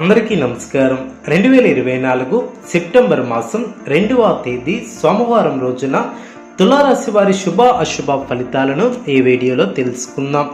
అందరికీ నమస్కారం. రెండు వేల ఇరవై నాలుగు సెప్టెంబర్ మాసం రెండవ తేదీ సోమవారం రోజున తులారాశి వారి శుభ అశుభ ఫలితాలను ఈ వీడియోలో తెలుసుకుందాం.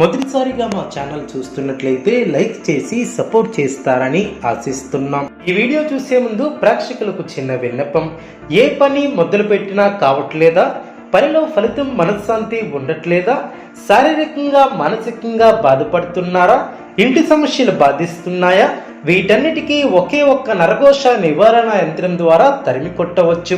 మొదటిసారిగా మా ఛానల్ చూస్తున్నట్లయితే లైక్ చేసి సపోర్ట్ చేస్తారని ఆశిస్తున్నాం. ఈ వీడియో చూసే ముందు ప్రేక్షకులకు చిన్న విన్నపం. ఏ పని మొదలుపెట్టినా కావట్లేదా? పనిలో ఫలితం మనశ్శాంతి ఉండట్లేదా? శారీరకంగా మానసికంగా బాధపడుతున్నారా? ఇంటి సమస్యలు బాధిస్తున్నాయా? వీటన్నిటికీ ఒకే ఒక్క నరఘోష నివారణ యంత్రం ద్వారా తరిమి కొట్టవచ్చు.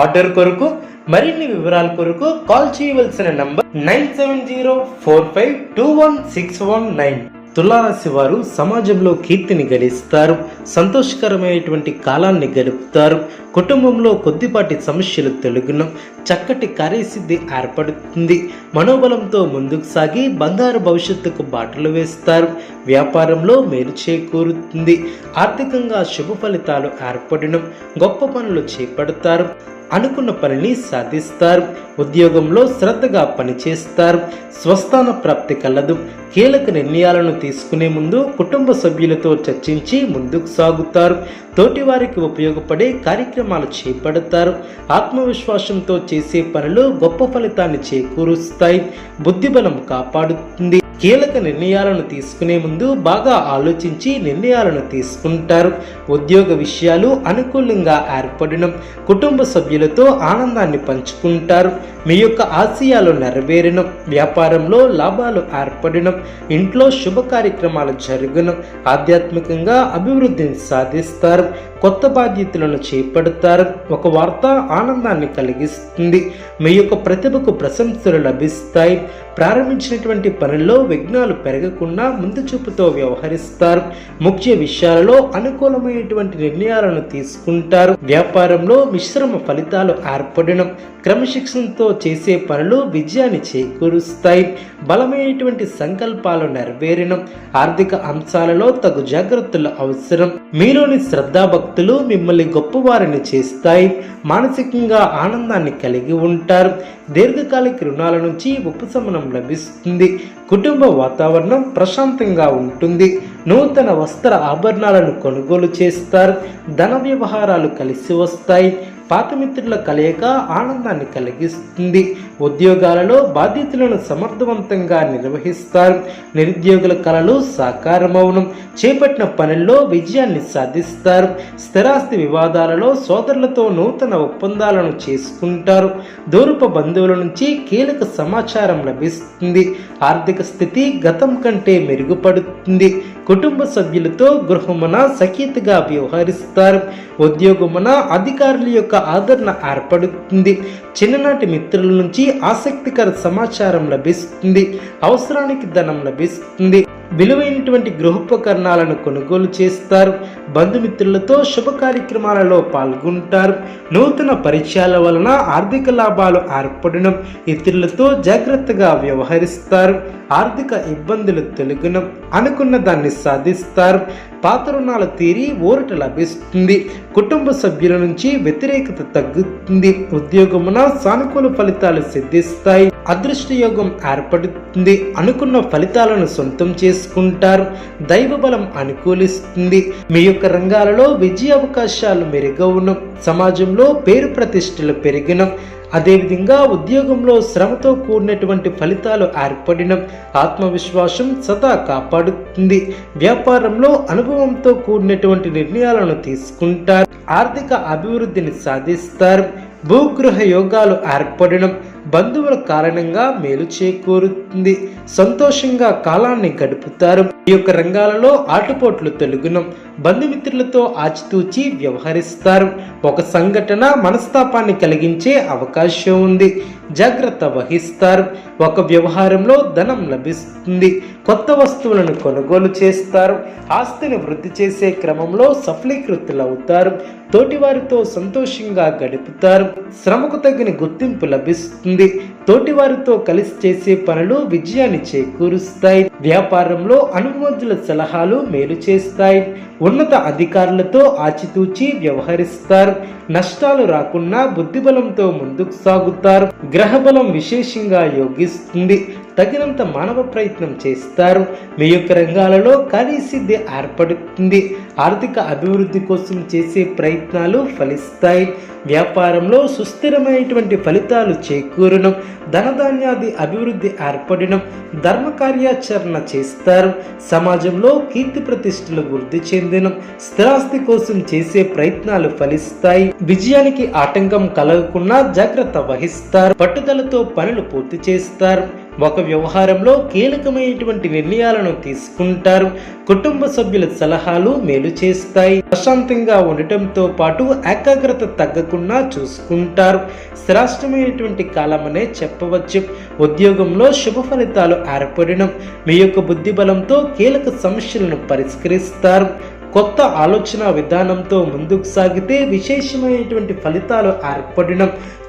ఆర్డర్ కొరకు మరిన్ని వివరాల కొరకు కాల్ చేయవలసిన number nine seven zero four five two one six one nine. తులారాశి వారు సమాజంలో కీర్తిని గడిస్తారు సంతోషకరమైనటువంటి కాలాన్ని గడుపుతారు కుటుంబంలో కొద్దిపాటి సమస్యలు తొలగును చక్కటి కార్యసిద్ధి ఏర్పడుతుంది. మనోబలంతో ముందుకు సాగి బంగారు భవిష్యత్తుకు బాటలు వేస్తారు. వ్యాపారంలో మేలు చేకూరుతుంది. ఆర్థికంగా శుభ ఫలితాలు ఏర్పడిన. గొప్ప పనులు చేపడతారు. అనుకున్న పనిని సాధిస్తారు. ఉద్యోగంలో శ్రద్ధగా పనిచేస్తారు. స్వస్థాన ప్రాప్తి కలదు. కీలక నిర్ణయాలను తీసుకునే ముందు కుటుంబ సభ్యులతో చర్చించి ముందుకు సాగుతారు. తోటివారికి ఉపయోగపడే కార్యక్రమాలు చేపడతారు. ఆత్మవిశ్వాసంతో చేసే పనులు గొప్ప ఫలితాన్ని చేకూరుస్తాయి. బుద్ధిబలం కాపాడుతుంది. కీలక నిర్ణయాలను తీసుకునే ముందు బాగా ఆలోచించి నిర్ణయాలను తీసుకుంటారు. ఉద్యోగ విషయాలు అనుకూలంగా ఏర్పడడం కుటుంబ సభ్యులతో ఆనందాన్ని పంచుకుంటారు. మీ యొక్క ఆశయాలు నెరవేరడం వ్యాపారంలో లాభాలు ఏర్పడడం ఇంట్లో శుభ కార్యక్రమాలు జరగడం ఆధ్యాత్మికంగా అభివృద్ధిని సాధిస్తారు. కొత్త బాధ్యతలను చేపడతారు. ఒక వార్త ఆనందాన్ని కలిగిస్తుంది. మీ యొక్క ప్రతిభకు ప్రశంసలు లభిస్తాయి. ప్రారంభించినటువంటి పనుల్లో విఘ్నాలు పెరగకుండా ముందు చూపుతో వ్యవహరిస్తారు. ముఖ్య విషయాలలో అనుకూలమైనటువంటి నిర్ణయాలను తీసుకుంటారు. వ్యాపారంలో మిశ్రమ ఫలితాలు ఏర్పడడం క్రమశిక్షణతో చేసే పనులు విజయాన్ని చేకూరుస్తాయి. బలమైనటువంటి సంకల్పాలు నెరవేరడం ఆర్థిక అంశాలలో తగు జాగ్రత్తలు అవసరం. మీలోని శ్రద్ధాభక్తులు మిమ్మల్ని గొప్పవారిని చేస్తాయి. మానసికంగా ఆనందాన్ని కలిగి ఉంటారు. దీర్ఘకాలిక రుణాల నుంచి ఉపశమనం లభిస్తుంది. కుటుంబ వాతావరణం ప్రశాంతంగా ఉంటుంది. నూతన వస్త్ర ఆభరణాలను కొనుగోలు చేస్తారు. ధన వ్యవహారాలు కలిసి వస్తాయి. పాత మిత్రుల కలయిక ఆనందాన్ని కలిగిస్తుంది. ఉద్యోగాలలో బాధ్యతలను సమర్థవంతంగా నిర్వహిస్తారు. నిరుద్యోగుల కళలు సాకారమవడం చేపట్టిన పనుల్లో విజయాన్ని సాధిస్తారు. స్థిరాస్తి వివాదాలలో సోదరులతో నూతన ఒప్పందాలను చేసుకుంటారు. దూరపు బంధువుల నుంచి కీలక సమాచారం లభిస్తుంది. ఆర్థిక స్థితి గతం కంటే మెరుగుపడుతుంది. కుటుంబ సభ్యులతో గృహమున సఖ్యతగా వ్యవహరిస్తారు. ఉద్యోగమున అధికారుల యొక్క ఆదరణ ఏర్పడుతుంది. చిన్ననాటి మిత్రుల నుంచి ఆసక్తికర సమాచారం లభిస్తుంది. అవసరానికి ధనం లభిస్తుంది. విలువైనటువంటి గృహోపకరణాలను కొనుగోలు చేస్తారు. బంధుమిత్రులతో శుభ కార్యక్రమాలలో పాల్గొంటారు. నూతన పరిచయాల వలన ఆర్థిక లాభాలు ఏర్పడడం ఇతరులతో జాగ్రత్తగా వ్యవహరిస్తారు. ఆర్థిక ఇబ్బందులు తొలగడం అనుకున్న దాన్ని సాధిస్తారు. పాత రుణాలు తీరి ఊరట లభిస్తుంది. కుటుంబ సభ్యుల నుంచి వ్యతిరేకత తగ్గుతుంది. ఉద్యోగమున సానుకూల ఫలితాలు సిద్ధిస్తాయి. అదృష్టయోగం ఏర్పడుతుంది. అనుకున్న ఫలితాలను సొంతం చేసుకుంటారు. దైవ బలం అనుకూలిస్తుంది. మీ యొక్క రంగాలలో విజయ అవకాశాలు మెరుగవును. సమాజంలో పేరు ప్రతిష్టలు పెరిగిన అదేవిధంగా ఉద్యోగంలో శ్రమతో కూడినటువంటి ఫలితాలు ఏర్పడిన ఆత్మవిశ్వాసం సదా కాపాడుతుంది. వ్యాపారంలో అనుభవంతో కూడినటువంటి నిర్ణయాలను తీసుకుంటారు. ఆర్థిక అభివృద్ధిని సాధిస్తారు. భూగృహ యోగాలు ఏర్పడడం బంధువుల కారణంగా మేలు చేకూరుతుంది. సంతోషంగా కాలాన్ని గడుపుతారు. ఈ యొక్క రంగాలలో ఆటుపోట్లు తొలగునం. బంధుమిత్రులతో ఆచితూచి వ్యవహరిస్తారు. ఒక సంఘటన మనస్తాపాన్ని కలిగించే అవకాశం ఉంది. జాగ్రత్త వహిస్తారు. ఒక వ్యవహారంలో ధనం లభిస్తుంది. కొత్త వస్తువులను కొనుగోలు చేస్తారు. ఆస్తిని వృద్ధి చేసే క్రమంలో సఫలీకృతులవుతారు. తోటివారితో సంతోషంగా గడుపుతారు. శ్రమకు తగిన గుర్తింపు లభిస్తుంది. తోటివారితో కలిసి చేసే పనులు విజయాన్ని చేకూరుస్తాయి. వ్యాపారంలో అనుమతుల సలహాలు మేలు చేస్తాయి. ఉన్నత అధికారులతో ఆచితూచి వ్యవహరిస్తారు. నష్టాలు రాకుండా బుద్ధిబలంతో ముందుకు సాగుతారు. గ్రహబలం విశేషంగా యోగిస్తుంది. తగినంత మానవ ప్రయత్నం చేస్తారు. మీ యొక్క రంగాలలో కార్యసిద్ధి ఏర్పడుతుంది. ఆర్థిక అభివృద్ధి కోసం చేసే ప్రయత్నాలు ఫలిస్తాయి. వ్యాపారంలో సుస్థిరమైనటువంటి ఫలితాలు చేకూరడం ధనధాన్యాది అభివృద్ధి ఏర్పడడం ధర్మ కార్యాచరణ చేస్తారు. సమాజంలో కీర్తి ప్రతిష్టలు వృద్ధి చెందడం స్థిరాస్తి కోసం చేసే ప్రయత్నాలు ఫలిస్తాయి. విజయానికి ఆటంకం కలగకుండా జాగ్రత్త వహిస్తారు. పట్టుదలతో పనులు పూర్తి చేస్తారు. ఒక వ్యవహారంలో కీలకమైనటువంటి నిర్ణయాలను తీసుకుంటారు. కుటుంబ సభ్యుల సలహాలు మేలు చేస్తాయి. ప్రశాంతంగా ఉండటంతో పాటు ఏకాగ్రత తగ్గకుండా చూసుకుంటారు. శ్రేష్టమైనటువంటి కాలమనే చెప్పవచ్చు. ఉద్యోగంలో శుభ ఫలితాలు ఏర్పడడం మీ యొక్క బుద్ధి బలంతో కీలక సమస్యలను పరిష్కరిస్తారు. కొత్త ఆలోచన విధానంతో ముందుకు సాగితే విశేషమైనటువంటి ఫలితాలు ఏర్పడడం